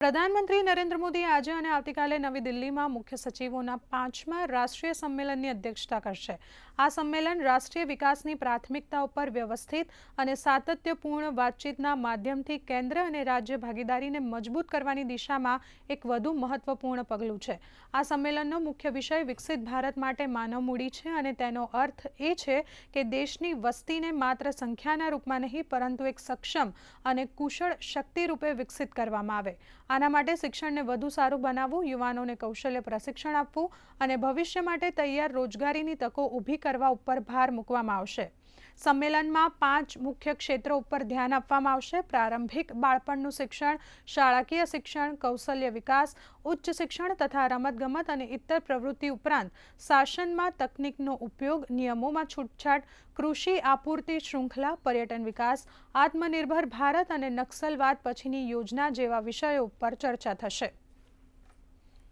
પ્રધાનમંત્રી નરેન્દ્ર મોદી આજે અને આવતીકાલે નવી દિલ્હીમાં મુખ્ય સચિવોના પાંચમા રાષ્ટ્રીય સંમેલનની અધ્યક્ષતા કરશે. આ સંમેલન રાષ્ટ્રીય વિકાસની પ્રાથમિકતા ઉપર વ્યવસ્થિત અને સાતત્યપૂર્ણ વાતચીતના માધ્યમથી કેન્દ્ર અને રાજ્ય ભાગીદારીને મજબૂત કરવાની દિશામાં એક વધુ મહત્વપૂર્ણ પગલું છે. આ સંમેલનનો મુખ્ય વિષય વિકસિત ભારત માટે માનવ મૂડી છે અને તેનો અર્થ એ છે કે દેશની વસ્તીને માત્ર સંખ્યાના રૂપમાં નહીં, પરંતુ એક સક્ષમ અને કુશળ શક્તિ રૂપે વિકસિત કરવામાં આવે. આના માટે શિક્ષણને વધુ સારું બનાવવું, યુવાનોને કૌશલ્ય પ્રશિક્ષણ આપવું અને ભવિષ્ય માટે તૈયાર રોજગારીની તકો ઊભી કરવા ઉપર ભાર મૂકવામાં આવશે. સંમેલનમાં પાંચ મુખ્ય ક્ષેત્રો ઉપર ધ્યાન આપવામાં આવશે. પ્રારંભિક બાળપણનું શિક્ષણ, શાળાકીય શિક્ષણ, કૌશલ્ય વિકાસ, ઉચ્ચ શિક્ષણ તથા રમતગમત અને ઇતર પ્રવૃત્તિ ઉપરાંત શાસનમાં તકનિકનો ઉપયોગ, નિયમોમાં છૂટછાટ, કૃષિ આપૂર્તિ શૃંખલા, પર્યટન વિકાસ, આત્મનિર્ભર ભારત અને નક્સલવાદ પછીની યોજના જેવા વિષયો ઉપર ચર્ચા થશે.